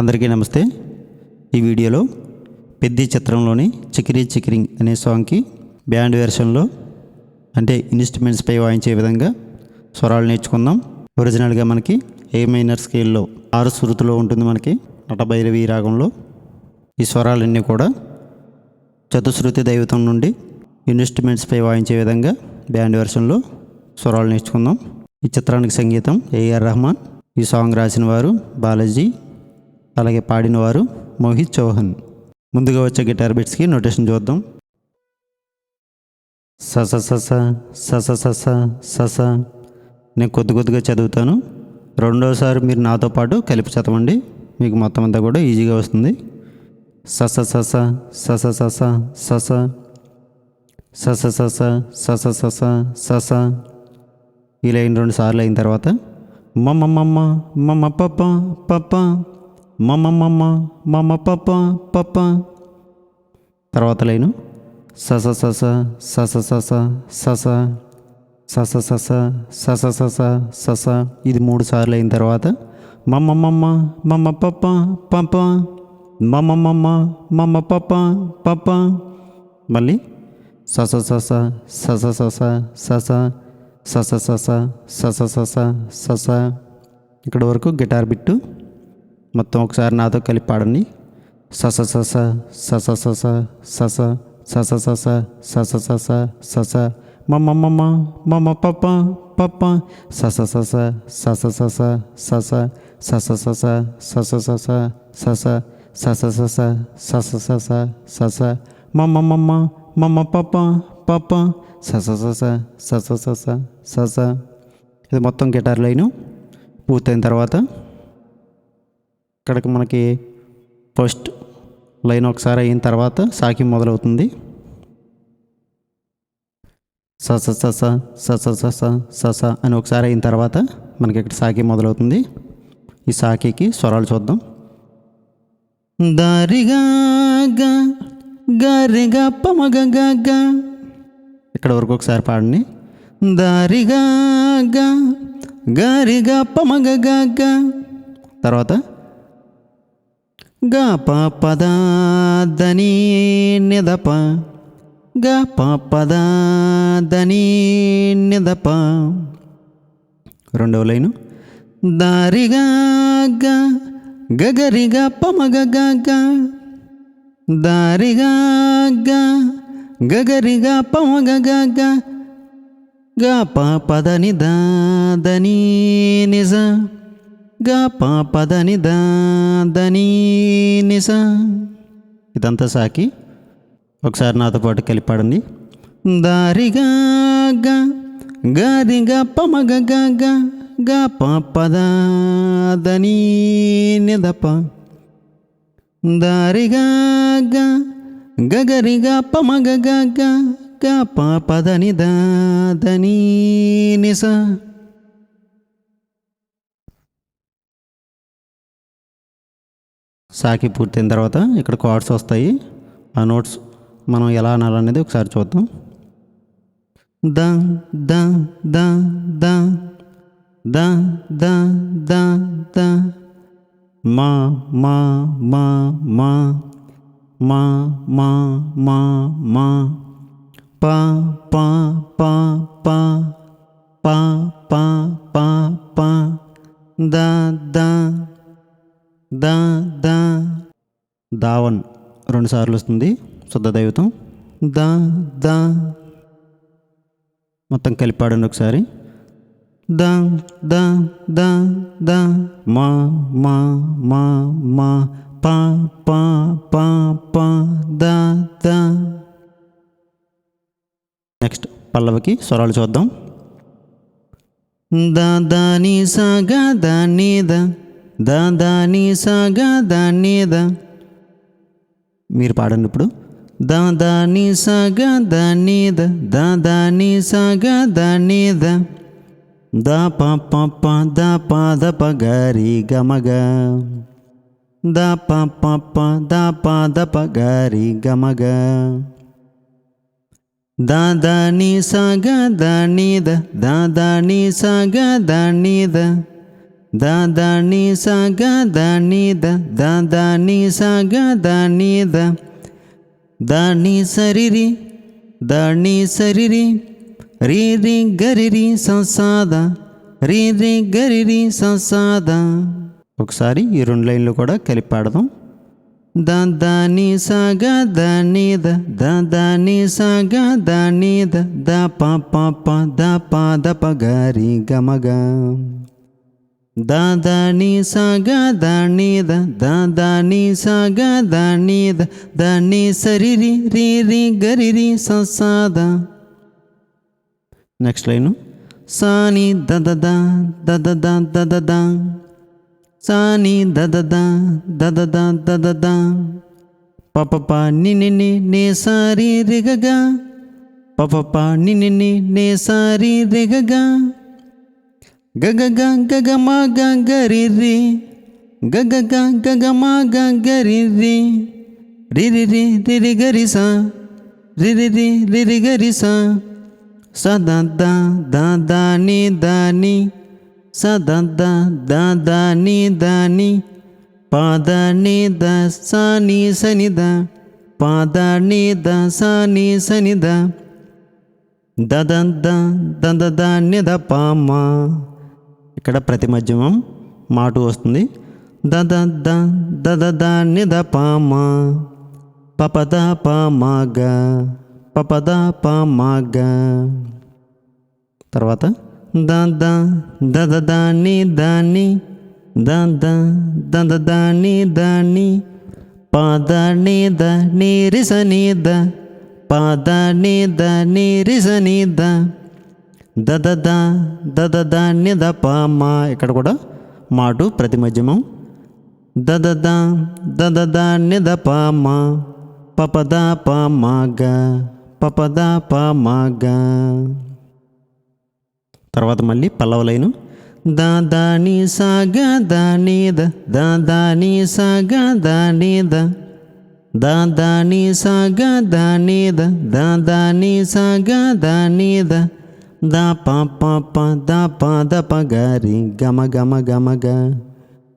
అందరికీ నమస్తే. ఈ వీడియోలో పెద్ది చిత్రంలోని చికిరీ చికిరింగ్ అనే సాంగ్కి బ్యాండ్ వెర్షన్లో అంటే ఇన్స్ట్రుమెంట్స్పై వాయించే విధంగా స్వరాలు నేర్చుకుందాం. ఒరిజినల్గా మనకి ఏ మైనర్ స్కేల్లో ఆరు శృతిలో ఉంటుంది మనకి నటభైరవి రాగంలో. ఈ స్వరాలన్నీ కూడా చతుశ్రుతి దైవతం నుండి ఇన్స్ట్రుమెంట్స్పై వాయించే విధంగా బ్యాండ్ వెర్షన్లో స్వరాలు నేర్చుకుందాం. ఈ చిత్రానికి సంగీతం ఏఆర్ రెహమాన్. ఈ సాంగ్ రాసిన వారు బాలాజీ. అలాగే పాడినవారు మోహిత్ చౌహన్ ముందుగా వచ్చే గిటార్ బిట్స్కి నోటేషన్ చూద్దాం సస సస సస సస సస నేను కొద్ది కొద్దిగా చదువుతాను రెండోసారి మీరు నాతో పాటు కలిపి చదవండి మీకు మొత్తం అంతా కూడా ఈజీగా వస్తుంది సస సస సస సస సస సస సస సస సస సస ఈ లైన్ రెండు సార్లు అయిన తర్వాత మమ్మ మమ్మ మమ్మ పప్ప పప్ప మమ్మ మమ్మ మమ్మ పప్ప పప్ప తర్వాత లైను సస సస సస సస సస సస సస సస సస సస ఇది మూడు సార్లు అయిన తర్వాత మమ్మ మమ్మ మమ్మ పప్ప పప్ప మమ్మ మమ్మ మమ్మ పప్ప పప్ప మళ్ళీ సస సస సస సస సస సస సస సస సస సస ఇక్కడ వరకు గిటార్ బిట్టు మొత్తం ఒకసారి నాతో కలిపి పాడండి సస సస సస సస సస సస సస సస సస సస మమ్మ మమ్మ మమ్మ పప్ప పప్ప సస సస సస సస సస సస సస సస సస సస సస సస సస సస సస మమ్మ మమ్మ మమ్మ పప్ప పప్ప సస సస సస సస సస ఇది మొత్తం గిటార్ లైను పూర్తయిన తర్వాత ఇక్కడికి మనకి ఫస్ట్ లైన్ ఒకసారి అయిన తర్వాత సాకి మొదలవుతుంది. సస సస సస సస సస అని ఒకసారి అయిన తర్వాత మనకి ఇక్కడ సాకి మొదలవుతుంది. ఈ సాకికి స్వరాలు చూద్దాం. దారిగా గారిగా పమగ ఇక్కడ వరకు ఒకసారి పాడండి. దారిగా గారిగా పమగ తర్వాత గా ప పద నిదప. గా ప పద నిదప. రెండవ లైను. దారిగా గా గగరిగా పమగ గా. దారిగా గా గగరిగా పమగ గా. గ ప పద నిద నిజ. గాపదని దాదని నిసా. ఇదంతా సాకి ఒకసారి నాతో పాటు కలిపాడండి దారిగా గ గా పమగ గా గా పాపదని నిదప. దారిగా గ గగరిగా పమగ గ గా పాపదని దాదని నిసా. సాకి పూర్తయిన తర్వాత ఇక్కడ కార్డ్స్ వస్తాయి. ఆ నోట్స్ మనం ఎలా అనాలనేది ఒకసారి చూద్దాం. ద ద ద ద ద ద ద ద. మా మా మా మా. మా మా మా మా. ప ప ప ప. ప ప ప ప. ద ద. ద ద. దావన్ రెండు సార్లు వస్తుంది. శుద్ధ దైవతం. ద ద. మొత్తం కలిపాడండి ఒకసారి. ద ద ద ద. మా మా మా మా. ప ప ప ప ద ద. నెక్స్ట్ పల్లవికి స్వరాలు చూద్దాం. ద ద ని స గ ద ని ద. దాని సగ దాని మీరు పాడండి ఇప్పుడు. దాని సగ దాని దా దాని సగ దాని దా. ప ప ప దా ప ద ప గరి దా ప ప ప ప ద ప గరి గమగ దాదాని సగ దాని దా దాదాని సగ దాని దాదాని సగ దాని దాదాని సగ దాని దాని సరిరి దాని సరిరి రీ రి గరిరి సంసాద రీ రి గరిరి సంసాద ఒకసారి ఈ రెండు లైన్లు కూడా కలిపి పాడదాం. దాదాని సగ దాని దాదాని సగ దాని ద ప ప ద ప ద ప గరి గమగ దాదాని సాగ దాణిద దాదాని సాగ దాణిద దాని సరిరి రీ రీ గరిరి ససాద నెక్స్ట్ లైను సాని దదద దదద దదద సాని దదద దదద దదద పపప నిని నే సారి రిగగా పపప నిని నే సారి రిగగా கக ககமா கங்கரிரி கக ககமா கங்கரிரி ரிரி ரிரி கரிசா ரிரி ரிரி கரிசா சதா தா தா தானி தானி சதா தா தா தானி தானி பாத நித சானி சனித பாத நித சானி சனித ததந்த தந்த நித பாமா ఇక్కడ ప్రతి మధ్యమం మాటు వస్తుంది దద ద దద ద నిద పామ పపద పామాగ పపద పామాగ తర్వాత దంద దద దాని దాని దంద దద దాని దాని పాద నీద నీరిస ద పాద నీద నీరిస ద దదద దదద నిదప మా. ఇక్కడ కూడా మాటు ప్రతిమధ్యమం. ని ద ప మా. పపద ప పప పపద ప మాగ తర్వాత మళ్ళీ పల్లవ లైను. దాదాని సాగదానిద దాదాని సాగదానిద గ ద ని ద. దా ద ప ప ప దా ప ద ప గ రి గమ గమ గమ గ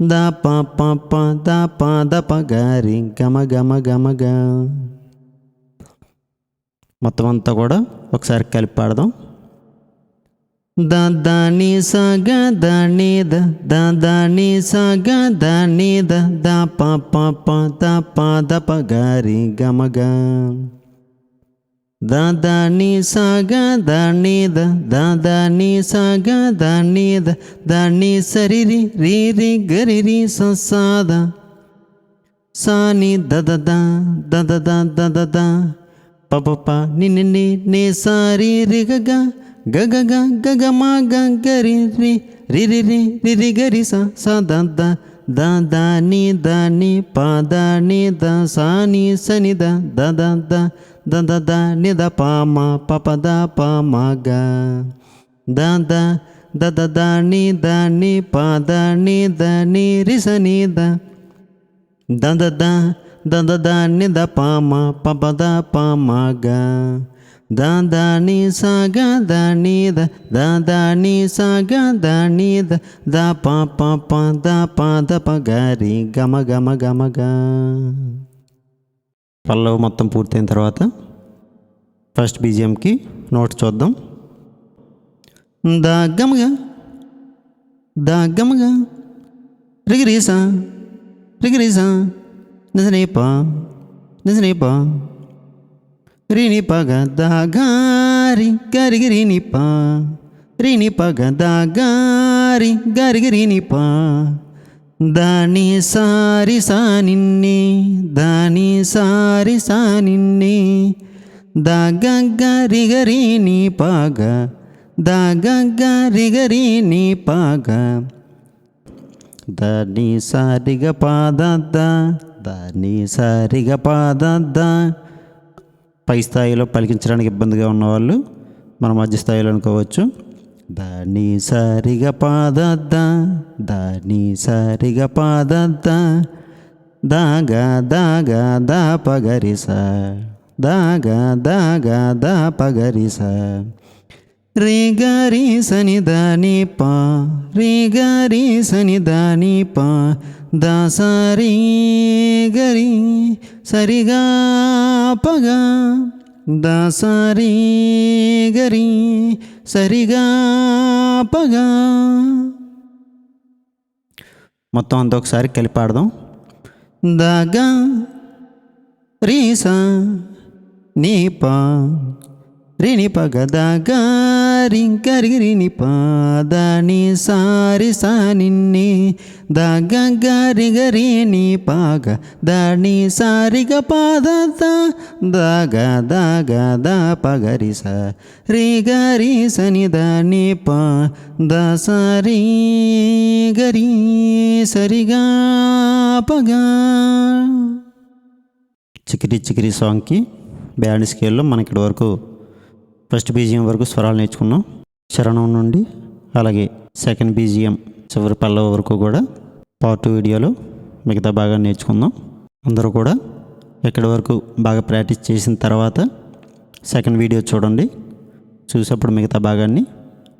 దా ప ప ప దా ప ద ప గ రి గమ గమ గమ గ మొత్తం అంతా కూడా ఒకసారి కలిపి పాడదాం. దా ద ని సా గ ద ని ద ద ద ని సా గ ద ని ద దా ప ప ప దా ప ద ప గ రి గ గ। ದಾದ ನೀ ಸಾಗ ದಾಣಿದ ದಾದ ನೀ ಸಾಗ ದಾಣಿದ ದಾಣಿ ಸರಿ ರಿ ರೀ ರಿ ಗರಿ ರಿ ಸಸಾದ ಸಾನಿ ದದ ದದ ದದ ದ ಪಪ ನಿ ನಿ ನೇ ಸಾರಿ ರಿ ಗಗ ಗಗ ಗ ಗಗ ಮಾ ಗ ಗರಿ ರಿ ರಿ ರಿ ರಿ ರಿ ರಿ ಗರಿ ಸ ಸ ದ ದ ದ ದ ನಿ ದ ನಿ ಪ ದ ನಿ ದ ಸಾ ನಿ ಸನಿ ದ ದ த த த நி த ப ம ப ப த ப ம க த த த த த நி த நி ப த நி த நி ரி ச நி த த த த த த த நி த ப ம ப ப த ப ம க த த நி ச க த நி த த த நி ச க த நி த த ப ப ப த ப த ப க ரி க ம க ம க ம க పల్లవి మొత్తం పూర్తయిన తర్వాత ఫస్ట్ బీజిఎంకి నోట్ చూద్దాం. దగ్గమగా దగ్గమగా రిగిరీసా రిగిరీసా నిజనేపా నిజనేపా రిని పగ దాగారి గరిగి రిని ప రిని పగ దాగారి గరిగి రిని ప దాని సారి సా నిన్ని దాని సారి సా నిన్ని. దాగరి గరి ని పగ దాగరి గరి ని పగ. దాని సారిగ పాద దాని సారిగ పాద పై స్థాయిలో పలికించడానికి ఇబ్బందిగా ఉన్నవాళ్ళు మన మధ్య స్థాయిలో అనుకోవచ్చు. దాని సారిగ పాద దాని సారిగ పాద దాగా దాగా దా పగరిస దాగా దాగా దా పగరిస రే గారి సని దాని పా. రే గారి సని దాని పా. దాసారి గరి సరిగా పగా. దాసారి గరి సరిగా పగా. మొత్తం అంతా ఒకసారి కలిపాడదాం దాగా రీసా నీపా రిని పగ దాగా రింకరి రిని పా దాని సారి సా నిన్ని గారి పాగ దాని సారిగ పాద దగ దగ దా పగరి స రి గరి సని దాని పా దా సారి గరి సరిగా పగా. చికిరి చికిరి సాంగ్కి బ్యాండ్ స్కేల్లో మనకి ఇక్కడి వరకు ఫస్ట్ బీజిఎం వరకు స్వరాలు నేర్చుకున్నాం. చరణం నుండి అలాగే సెకండ్ బీజిఎం చివరి పల్లవ వరకు కూడా పార్ట్ టూ వీడియోలో మిగతా బాగా నేర్చుకుందాం. అందరూ కూడా ఎక్కడి వరకు బాగా ప్రాక్టీస్ చేసిన తర్వాత సెకండ్ వీడియో చూడండి. చూసేప్పుడు మిగతా భాగాన్ని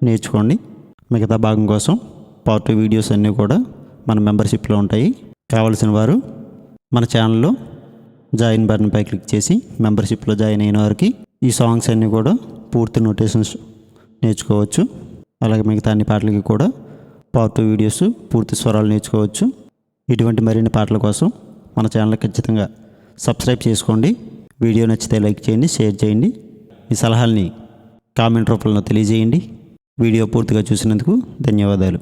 నేర్చుకోండి. మిగతా భాగం కోసం పార్ట్ వీడియోస్ అన్నీ కూడా మన మెంబర్షిప్లో ఉంటాయి. కావలసిన వారు మన ఛానల్లో జాయిన్ బటన్పై క్లిక్ చేసి మెంబర్షిప్లో జాయిన్ అయిన వారికి ఈ సాంగ్స్ అన్నీ కూడా పూర్తి నోటేషన్స్ నేర్చుకోవచ్చు. అలాగే మిగతా అన్ని పాటలకి కూడా పార్ట్ టూ వీడియోస్ పూర్తి స్వరాలు నేర్చుకోవచ్చు. ఇటువంటి మరిన్ని పాటల కోసం మన ఛానల్ ఖచ్చితంగా సబ్స్క్రైబ్ చేసుకోండి. వీడియో నచ్చితే లైక్ చేయండి షేర్ చేయండి. మీ సలహాల్ని కామెంట్ రూపంలో తెలియజేయండి. వీడియో పూర్తిగా చూసినందుకు ధన్యవాదాలు.